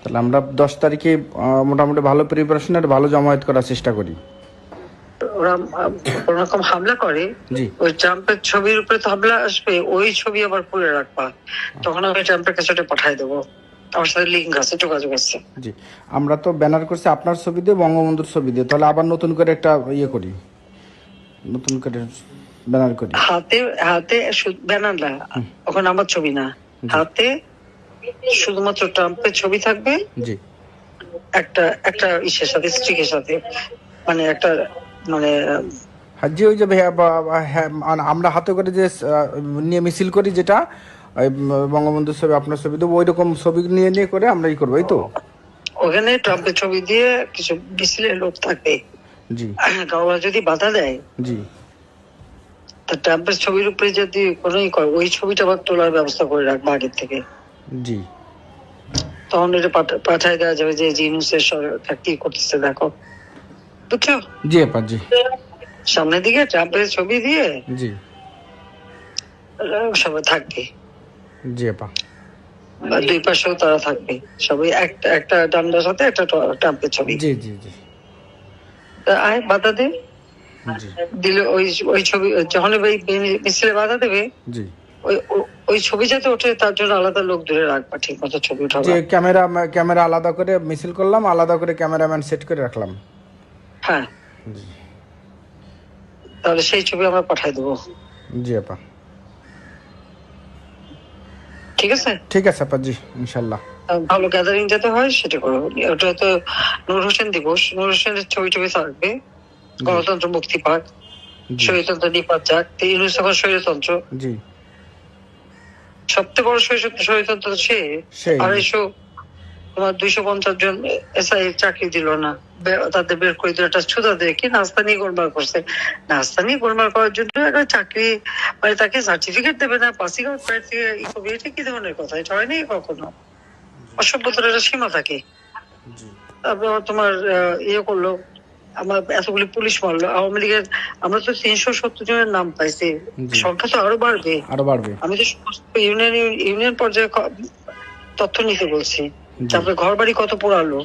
তাহলে আমরা দশ তারিখে মোটামুটি ভালো প্রিপারেশন আর ভালো জমায়েত করার চেষ্টা করি। ওরা কোনরকম হামলা করে ওই ট্রাম্পের ছবির উপরে তো হামলা আসবে ওই ছবি আবার খুলে রাখবা। তখন আমি ট্রাম্পের কাছে ওটা পাঠাই দেবো। আমার সাথে লিঙ্ক আছে যোগাযোগ আছে। জি। আমরা তো ব্যানার করছি আপনার ছবি দিয়ে বঙ্গবন্ধুর ছবি দিয়ে। তাহলে আবার নতুন করে একটা ইয়ে করি। নতুন করে ব্যানার করি। হাতে হাতে ব্যানার না ওখানে আমার ছবি না। হাতে শুধুমাত্র ট্রাম্পের ছবি থাকবে? জি। একটা একটা ইসের সাথে স্ট্রিকের সাথে। মানে একটা মানে জি ওই যে হ্যাঁ, মানে আমরা হাতে করে যে নিয়ে মিছিল করি যেটা বঙ্গবন্ধুর ছবি আপনার ছবি দেবো ওই রকম ছবি নিয়ে নিয়ে করে আমরা ই করব এই তো? ওখানে ট্রাম্পের ছবি দিয়ে কিছু মিছিলের লোক থাকবে। জি। কাউরা যদি বাধা দেয় জি। তা ট্রাম্পের ছবির উপরে যদি কোনো করে ওই ছবিটা আবার তোলার ব্যবস্থা করে রাখব আগের থেকে। জি। তখন এটা পাঠায় দেওয়া যাবে যে জিনুসের সরকার কি করতেছে দেখো। বুঝছ জি আপা জি। সামনের দিকে ট্রাম্পের ছবি দিয়ে জি। সবাই থাকবে। জি আপা। দুই পাশেও তারা থাকবে। সবাই একটা একটা ডান্ডার সাথে একটা ট্রাম্পের ছবি। জি জি জি। আয় বাধা দে। দিলে ওই ওই ছবি যখন ওই মিছিলে বাধা দেবে জি। ওই ওই ছবি যাতে ওঠে তার জন্য আলাদা লোক দূরে রাখবা ঠিক মতো ছবি উঠাবা। যে ক্যামেরা ক্যামেরা আলাদা করে মিছিল করলাম আলাদা করে ক্যামেরাম্যান সেট করে রাখলাম। হ্যাঁ। তাহলে সেই ছবি আমরা পাঠাই দেবো। জি আপা। ঠিক আছে? ঠিক আছে আপা জি ইনশাল্লাহ। ভালো গ্যাদারিং যাতে হয় সেটা করো। ওটা তো নূর হোসেন দিবস। নূর হোসেনের ছবি ছবি থাকবে। গণতন্ত্র মুক্তি পাক। স্বৈরতন্ত্র নিপাত যাক। ইউনুস স্বৈরতন্ত্র জি। সবচেয়ে বড় স্বৈরতন্ত্র সে। আড়াইশো তোমার দুইশো পঞ্চাশ জন এসআই চাকরি দিল না। তাদের বের করে দিল একটা ছুতা দিয়ে কি নাস্তা নিয়ে গোলমাল করছে। নাস্তা নিয়ে গোলমাল করার জন্য একটা চাকরি মানে তাকে সার্টিফিকেট দেবে না পাসিং আউট প্রার্থী এটা কি ধরনের কথা? এটা হয়নি কখনো? অসভ্যতার একটা সীমা থাকে। তারপর তোমার ইয়ে করল আমার এতগুলি পুলিশ মারলো আওয়ামী লীগের আমরা তো তিনশো সত্তর জনের নাম পাইছি। সংখ্যা তো আরও বাড়বে। আরও বাড়বে। আমি তো সমস্ত ইউনিয়ন ইউনিয়ন পর্যায়ে তথ্য নিতে বলছি। তারপরে ঘর বাড়ি কত পোড়ালো?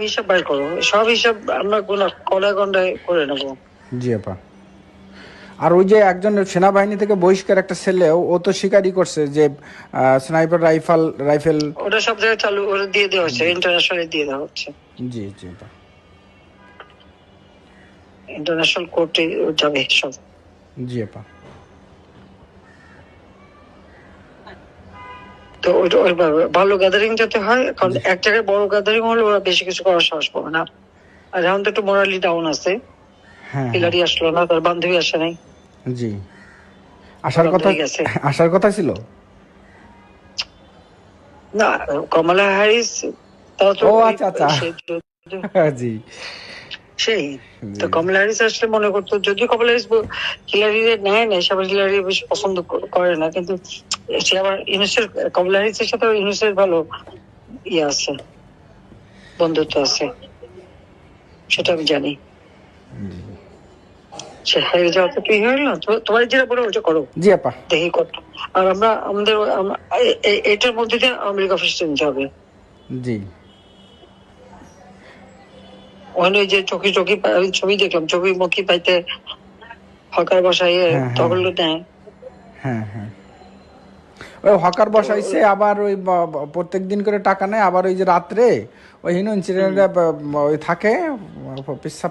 হিসাব বাইর করো। সব হিসাব আমরা কলায় গন্ডায় করে নেব। জি আপা। আর ওই যে একজন সেনাবাহিনী থেকে বহিষ্কার একটা ছেলে ও- তো স্বীকারই করছে যে স্নাইপার রাইফেল রাইফেল ওটা সব জায়গায় চালু ওটা দিয়ে দেওয়া হচ্ছে ইন্টারন্যাশনাল দিয়ে দেওয়া হচ্ছে। জি জি ইন্টারন্যাশনাল কোর্টে যাবে সব। জি আপা। তো ওইটা ওইভাবে ভালো গ্যাদারিং যাতে হয় কারণ এক জায়গায় বড় গ্যাদারিং হলে ওরা বেশি কিছু করার সাহস পাবে না। আর এখন তো একটু মোরালি ডাউন আছে। হ্যাঁ। হ্যাঁ, পিলারি আসলো না তার বান্ধবী আসে নাই। জি। আসার কথা আসার কথা ছিল? না কমলা হ্যারিস তো ও, আচ্ছা, আচ্ছা। জি। সেই। তো। কমলা হ্যারিস আসলে মনে করতো যদিও কমলা হ্যারিস হিলারি নেয় না সবাই হিলারি বেশি পছন্দ করে না কিন্তু সে আবার ইউনুসের কমলা হ্যারিসের সাথে ইউনুসের ভালো ইয়ে আছে বন্ধুত্ব আছে সেটা আমি জানি। সে হেরে যাওয়া তো কি হইল না? তো- তোমার যেটা বলে ওটা করো। জি আপা। দেখি কত আর আমরা আমাদের আম- এ- এ- এটার মধ্যে দিয়ে আমেরিকা অফিসে নিতে হবে। জি। ওখানে যে চোখে চোখে ছবি দেখলাম মুখী পাইতে হকার বসাই হ্যাঁ, হ্যাঁ। তখন নেয়। হ্যাঁ হ্যাঁ। ওই হকার বসাইছে আবার ওই প্রত্যেক দিন করে টাকা নেয় আবার ওই যে রাত্রে ওই হিনো ইনসিডেন্টে ওই থাকে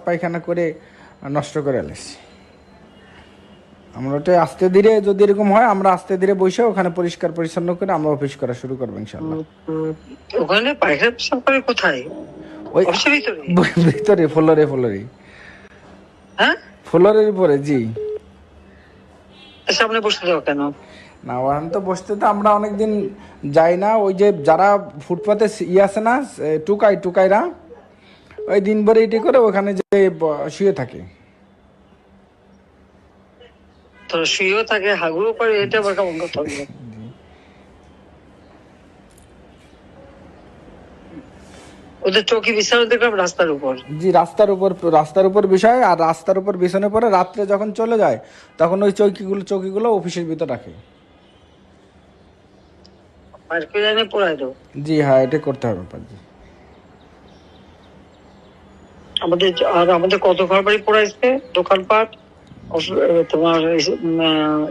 পায়খানা করে নষ্ট করে এলেছি আমরা ওটা আস্তে ধীরে যদি এরকম হয় আমরা আস্তে ধীরে বসে ওখানে পরিষ্কার পরিচ্ছন্ন করে আমরা অফিস করা শুরু করব ইনশাল্লাহ ওখানে পায়খানা করে কোথায়? ওই ভিতরে। ফ্লোরে ফ্লোরে। হ্যাঁ? ফ্লোরের উপরে জি। সামনে বসতে দাও কেন? না ওখানে তো বসতে তো আমরা অনেকদিন যাই না। ওই যে যারা ফুটপাতে ই আছে না টুকাই টুকাইরা ওই দিন ভরে এটি করে ওখানে যে শুয়ে থাকে। তো শুয়েও থাকে হাগুরও করে এটা আবার কেমন কথা হলো? ওদের চৌকি বিছানো দেখলাম রাস্তার উপর। জি রাস্তার উপর রাস্তার উপর বিষয় আর রাস্তার উপর বিছানে পরে রাত্রে যখন চলে যায় তখন ওই চৌকিগুলো চৌকিগুলো অফিসের ভিতর রাখে। জি হ্যাঁ এটা করতে হবে পাজি। আমাদের আর আমাদের কত ঘর বাড়ি পড়াইছে? দোকানপাট তোমার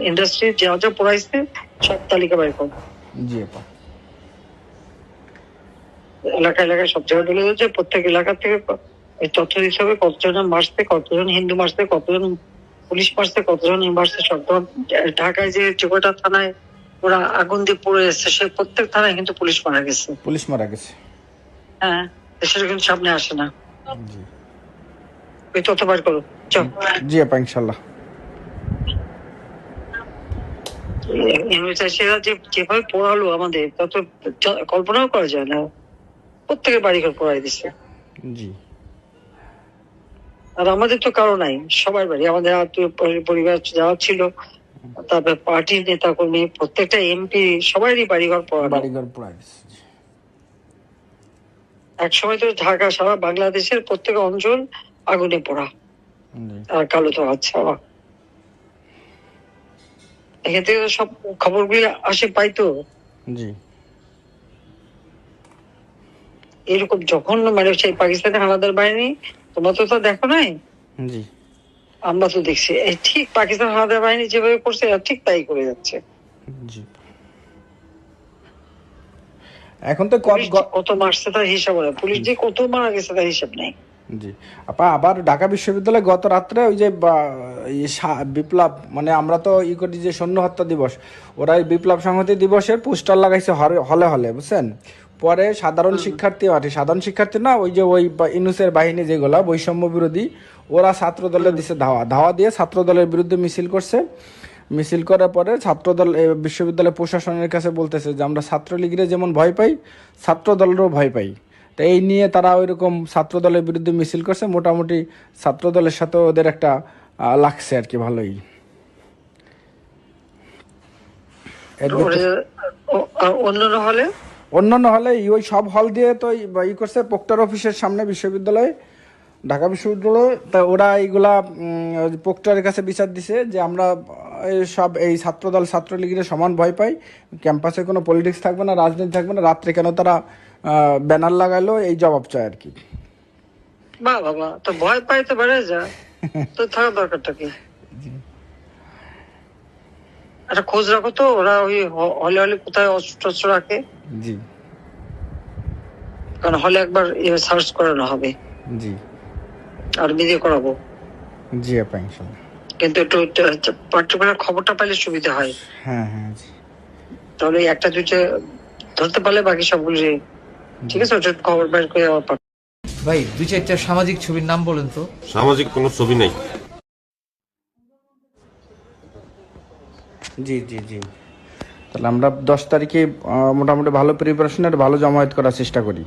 ইন্ডাস্ট্রি যা যা পড়াইছে সব তালিকা বাইর করো। জি আপা। এলাকা এলাকায় সব জায়গায় বলে দিচ্ছে প্রত্যেক এলাকা থেকে এই তথ্য দিতে হবে কতজন মারছে কতজন হিন্দু মারছে কতজন পুলিশ মারছে কতজন মারছে সব ঢাকায় যে টিকোটা থানায় ওরা আগুন দিয়ে পড়ে এসছে সে প্রত্যেক থানায় কিন্তু পুলিশ মারা গেছে। পুলিশ মারা গেছে। হ্যাঁ সেটা কিন্তু সামনে আসে না। ওই তথ্য বার করো চল জি আপা ইনশাল্লাহ যে যেভাবে পড়ালো আমাদের তা তো চ- কল্পনাও করা যায় না। প্রত্যেকের বাড়ি ঘর পড়াই দিচ্ছে জি। আর আমাদের তো কারও নাই সবার বাড়ি। আমাদের আত্মীয় পরিবার যারা ছিল তারপরে পার্টির নেতা কর্মী প্রত্যেকটা এমপি সবারই বাড়িঘর পড়ানো। বাড়িঘর পড়া গেছে জি। এক সময় তো ঢাকা সারা বাংলাদেশের প্রত্যেক অঞ্চল আগুনে পড়া। আর কালো তো আচ্ছা এখান থেকে সব খবরগুলি আসে পাইতো। জি। এরকম জঘন্য মানে সেই পাকিস্তানি হানাদার বাহিনী তোমরা তো তা দেখো নাই? আমরা তো দেখছি। এই ঠিক পাকিস্তান হানাদার বাহিনী যেভাবে করছে ঠিক তাই করে যাচ্ছে। এখন তো কত মারছে তার হিসাব নেই। পুলিশ যে কত মারা গেছে তার হিসাব নেই। জি। আপা আবার ঢাকা বিশ্ববিদ্যালয়ে গত রাত্রে ওই যে বিপ্লব মানে আমরা তো ই করি যে সৈন্য হত্যা দিবস ওরা বিপ্লব সংহতি দিবসের পোস্টার লাগাইছে হলে হলে বুঝছেন? পরে সাধারণ শিক্ষার্থী আর সাধারণ শিক্ষার্থী না ওই যে ওই ইনুসের বাহিনী যেগুলা বৈষম্য বিরোধী ওরা ছাত্র দলে দিছে ধাওয়া। ধাওয়া দিয়ে ছাত্র দলের বিরুদ্ধে মিছিল করছে। মিছিল করার পরে ছাত্রদল বিশ্ববিদ্যালয় প্রশাসনের কাছে বলতেছে যে আমরা ছাত্রলীগের যেমন ভয় পাই ছাত্র দলেরও ভয় পাই। তো এই নিয়ে তারা ওই রকম ছাত্র দলের বিরুদ্ধে মিছিল করছে। মোটামুটি ছাত্র দলের সাথে ওদের একটা লাগছে আর কি ভালোই। অন্যান্য হলে অন্যান্য হলে ওই সব হল দিয়ে তো ই- করছে পোক্টার অফিসের সামনে বিশ্ববিদ্যালয়ে ঢাকা বিশ্ববিদ্যালয়। তা ওরা এইগুলা পোক্টারের কাছে বিচার দিছে যে আমরা সব এই ছাত্রদল ছাত্রলীগের সমান ভয় পাই। ক্যাম্পাসে কোনো পলিটিক্স থাকবে না রাজনীতি থাকবে না। রাত্রে কেন তারা ব্যানার লাগাইলো এই জবাব চায় আর কি। বা বাবা তো ভয় পাই তো বেড়ে যা। তো থাকার দরকারটা কি? একটা খোঁজ রাখো তো ওরা ওই হলে হলে কোথায় অস্ত্র রাখে? জি। কারণ হলে একবার সার্চ করানো হবে। জি। আর মিডিয়া করাবো। জি আপা ইনশাল্লাহ কিন্তু একটু পার্টিকুলার খবরটা পাইলে সুবিধা হয়। হ্যাঁ হ্যাঁ জি। তাহলে একটা দুইটা ধরতে পারলে বাকি সবগুলি ঠিক আছে ওটা খবর বের করে আবার ভাই দুই চারটা সামাজিক ছবির নাম বলেন তো। সামাজিক কোনো ছবি নেই। জি জি জি। তাহলে আমরা দশ তারিখে মোটামুটি ভালো প্রিপারেশন আর ভালো জমায়েত করার চেষ্টা করি।